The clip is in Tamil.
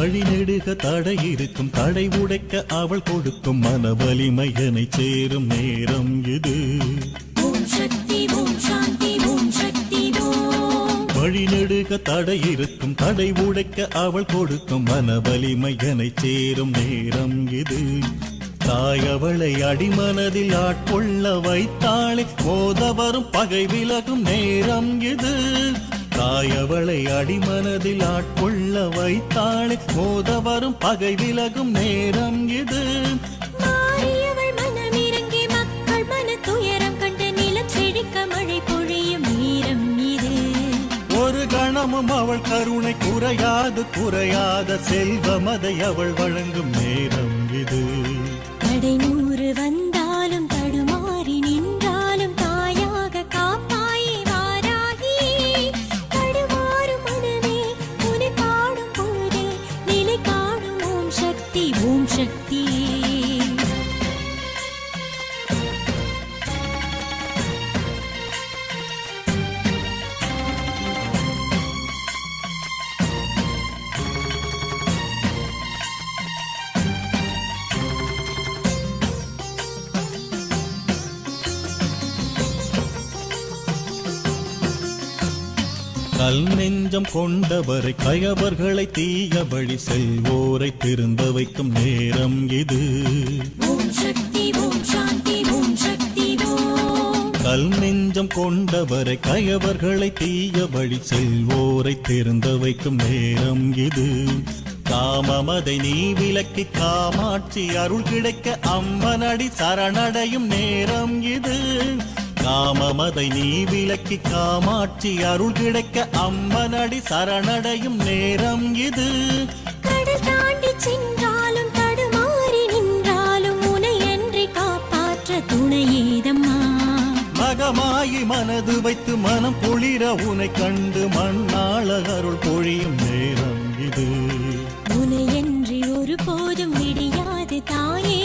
வழி நெடுக தடை இருக்கும் தடை உடைக்க அவள் கொடுக்கும் மன வலிமையனை சேரும் நேரம் இது. ஓம் சக்தி ஓம் சாந்தி ஓம் சக்தி ஓம் வழி நெடுக தடை இருக்கும் தடை உடைக்க அவள் கொடுக்கும் மன வலிமையனை சேரும் நேரம் இது. தாய் அவளை அடிமனதில் ஆட்கொள்ள வைத்தாளே மோத வரும் பகை விலகும் நேரம் இது. தாய் அவளை அடிமனதில் ஆட்கொள்ள வைத்தாளே. மோத வரும் பகை விலகும் நேரம் இது. ஒரு கணமும் அவள் கருணை குறையாது குறையாத செல்வமதை அவள் வழங்கும் நேரம் இது. நூறு வந்தாலும் கல் நெஞ்சம் கொண்டவரை கயவர்களை தீய வழி செல்வோரை திருந்த வைக்கும் நேரம் இது. கல் நெஞ்சம் கொண்டவரை கயவர்களை தீய வழி செல்வோரை திருந்த வைக்கும் நேரம் இது. காமமதை நீ விலக்கி காமாட்சி அருள் கிடைக்க அம்மனடி சரணடையும் நேரம் இது. காமமதை நீ விலக்கி காமாட்சி அருள் கிடைக்க அம்மனடி சரணடையும் நேரம் இது. கடல் தாண்டி சென்றாலும் தடுமாறி நின்றாலும் உனையன்றி காப்பாற்ற துணையேதம்மா. மகமாயி மனது வைத்து மனம் குளிர உனை கண்டு மண்ணாள அருள் பொழியும் நேரம் இது. உனையன்றி ஒருபோதும் விடியாது தாயே.